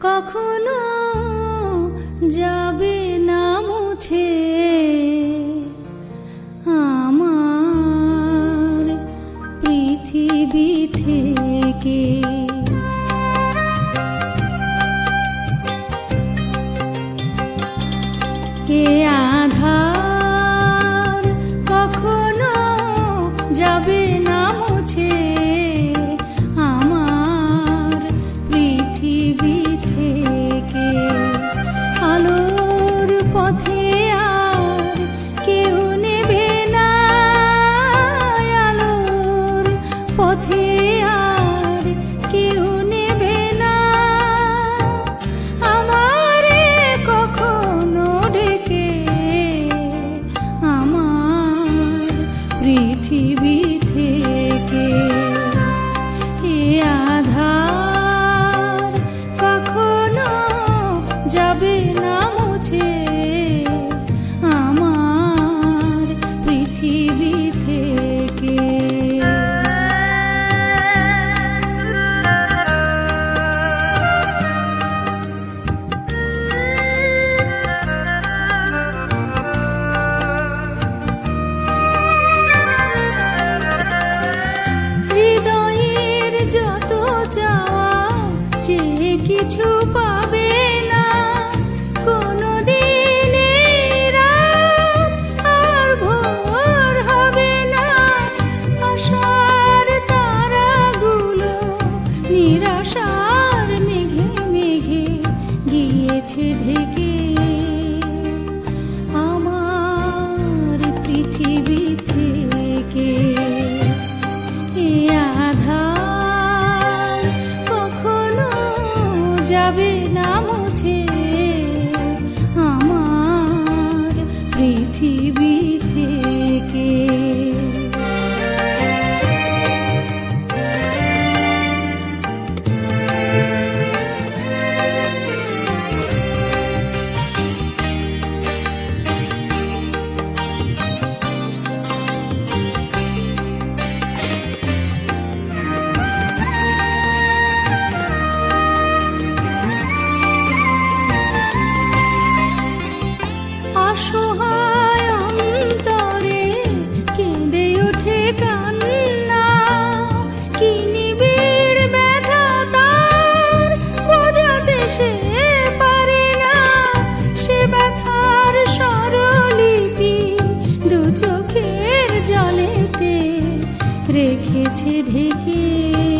কখনো যা কিছু যাবে না মুছে। আমার পৃথিবী রেখেছে ঢেকে।